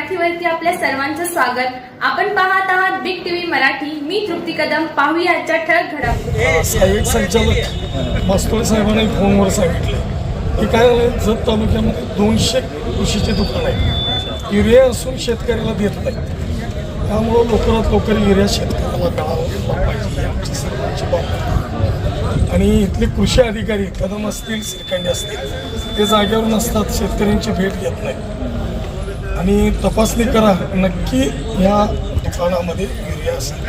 मराठीवरती आपल्या सर्वांचं स्वागत. आपण पाहत आहात बिग टीव्ही मराठी. मी तृप्ती कदम. पाहूया आजच्या ठळक घडामोडी. साहेब संचालक मास्तोळे साहेबांनी फोनवर सांगितलं की काय झालं जत तालुक्यामध्ये दोनशे कृषीचे दुकान आहेत. युरिया असून शेतकऱ्याला देत नाही त्यामुळं लवकरात लवकर युरिया शेतकऱ्याला आणि इथले कृषी अधिकारी कदम असतील श्रीखंडी असतील ते जागेवर नसतात शेतकऱ्यांची भेट घेत नाही आणि तपासणी करा. नक्की या दुकानामध्ये युरिया असेल.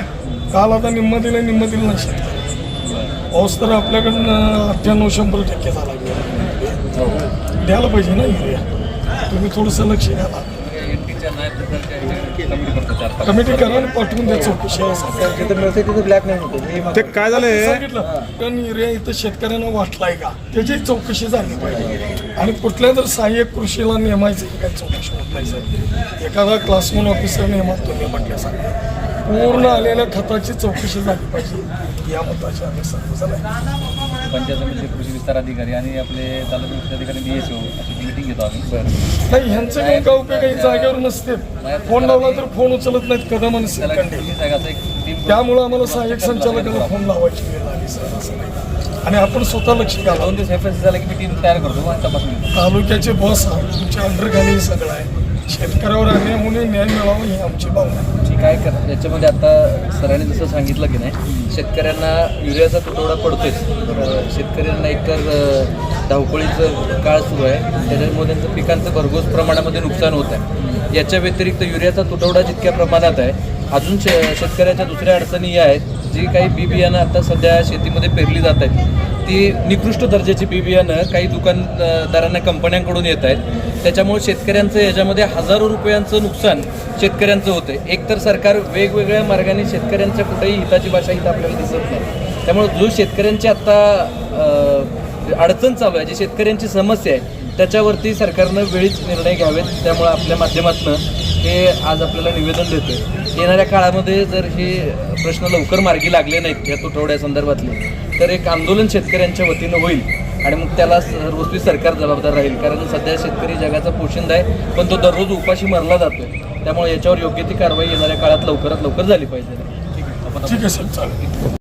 काल आता निम्म दिलं निम्म दिलं नाही शेतकरी पाऊस तर आपल्याकडनं अठ्ठ्याण्णव शंभर टक्के झाला. द्यायला पाहिजे ना युरिया. तुम्ही थोडंसं लक्ष द्याला कमिटी करा आणि पाठवून द्या चौकशी. मिळते तिथं ब्लॅक नाही होते. ते काय झालंय सांगितलं. पण युरिया इथं शेतकऱ्यांना वाटलाय का? त्याची चौकशी झाली पाहिजे. आणि कुठल्या जर सहाय्यक कृषीला नेमायचं काही चौकशी होत नाही एखादा क्लासमन ऑफिसर नेमत तुम्ही म्हटल्यासारखं. पूर्ण आलेल्या खताची चौकशी झाली पाहिजे. या मताची आम्ही सर्वजण. पंचायत समिती कृषी विस्तार अधिकारी आणि आपले तालुका विस्तार अधिकारी डीएसओ अशी मिटिंग घेतो आम्ही. नाही ह्यांचं काही का उपयोग आहे जागेवर नसते. फोन लावला तर फोन उचलत नाहीत कदम आणि त्यामुळं आम्हाला सहाय्यक संचालकाला फोन लावायची वेळ आली सर. असं नाही. आणि आपण स्वतः लक्ष घालावं दोन दिवस एफ झालं की मी टीम तयार करतो मग तपासणी तालुक्याचे बॉस तुमच्या अंडरखाली सगळं आहे. शेतकऱ्यावर अन्यायामुळे न्याय मिळावा ही आमची भावना ठीक आहे कर याच्यामध्ये आता सरांनी जसं सांगितलं की नाही शेतकऱ्यांना युरियाचा तुटवडा पडतोच शेतकऱ्यांना एकतर अ, धावपळीचं काळ सुरू आहे. त्याच्यामुळे त्यांचं पिकांचं भरघोस प्रमाणामध्ये नुकसान होत आहे. याच्या व्यतिरिक्त युरियाचा तुटवडा जितक्या प्रमाणात आहे अजून शे शेतकऱ्याच्या दुसऱ्या अडचणी या आहेत. जी काही बी बियाणं आता सध्या शेतीमध्ये पेरली जात आहेत ती निकृष्ट दर्जाची बी बियाणं काही दुकानदारांना कंपन्यांकडून येत आहेत. त्याच्यामुळे शेतकऱ्यांचं याच्यामध्ये हजारो रुपयांचं नुकसान शेतकऱ्यांचं होतं एकतर सरकार वेगवेगळ्या मार्गाने शेतकऱ्यांच्या कुठेही हिताची भाषा इथं आपल्याला दिसत नाही. त्यामुळे जो शेतकऱ्यांची आत्ता अडचण चालू आहे जी शेतकऱ्यांची समस्या आहे त्याच्यावरती सरकारनं वेळीच निर्णय घ्यावेत. त्यामुळे आपल्या माध्यमातून हे आज आपल्याला निवेदन देतोय. येणाऱ्या काळामध्ये जर हे प्रश्न लवकर मार्गी लागले नाहीत या तुटवड्या संदर्भातले तर एक आंदोलन शेतकऱ्यांच्या वतीनं होईल आणि मग त्याला सर्वस्वी सरकार जबाबदार राहील. कारण सध्या शेतकरी जगाचा पोशिंदा आहे पण तो दररोज उपाशी मरला जातोय. त्यामुळे याच्यावर योग्य ती कारवाई येणाऱ्या काळात लवकरात लवकर झाली पाहिजे. ठीक आहे सर चालेल.